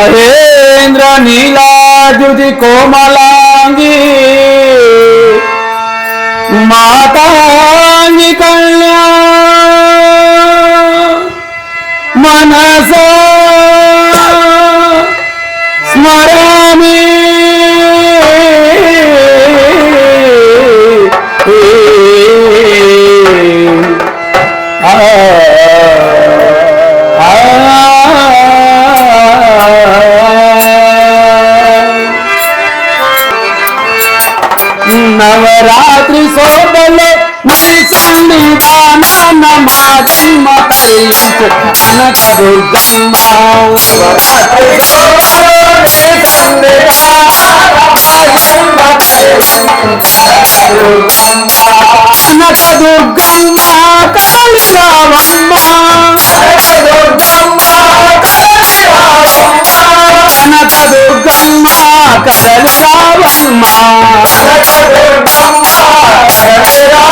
మహేంద్ర నీలాద్యుతి కోమలాంగి మాతాంగి కళ్యాణ రాత్రి శోభలో నీ సన్నిధాన మా జన్మ తరించు కనక దుర్గమ్మ నవరాత్రి శోభలో నీ Kanaka Durgamma కాళికావమ్మ Kanaka Durgamma Allah Allah Allah Allah Allah Allah Allah Allah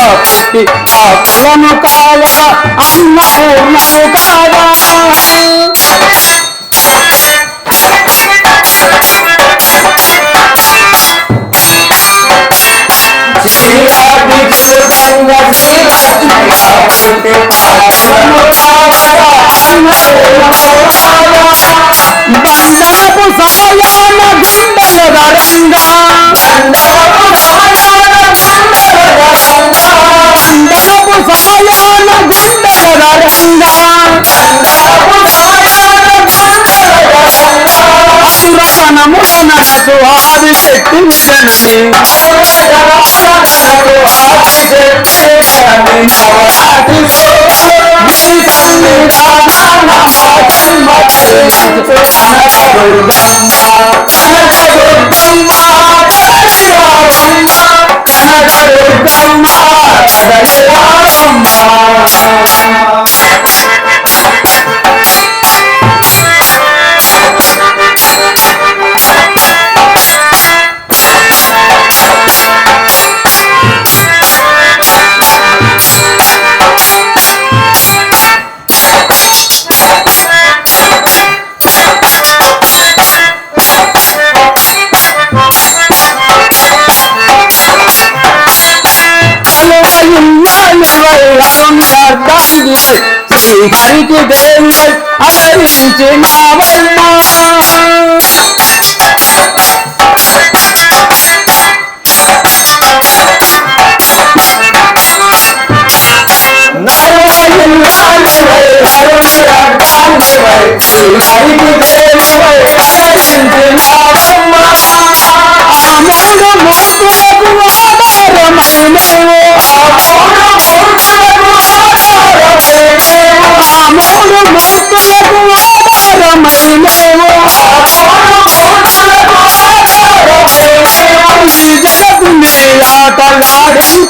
भक्ति प्रमुखाया अन्नपूर्ण सुखाया श्रिया विजय संग श्रिया प्रमुखाया अन्नपूर्ण सुखाया مسند حادث الدنيا Thank you. আমার কাঁদলে সেই কাঁদতে দেবে আর নিচে মা। আমার মতো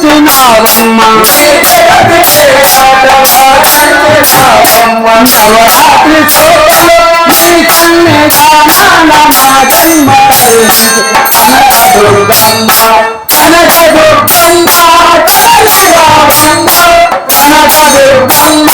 చేస్తున్నావమ్మా నవరాత్రి చోటలో మరి కన్నే దానమ్మా జన్మ దుర్గమ్మ కనక దుర్గమ్మ కనక దుర్గమ్మ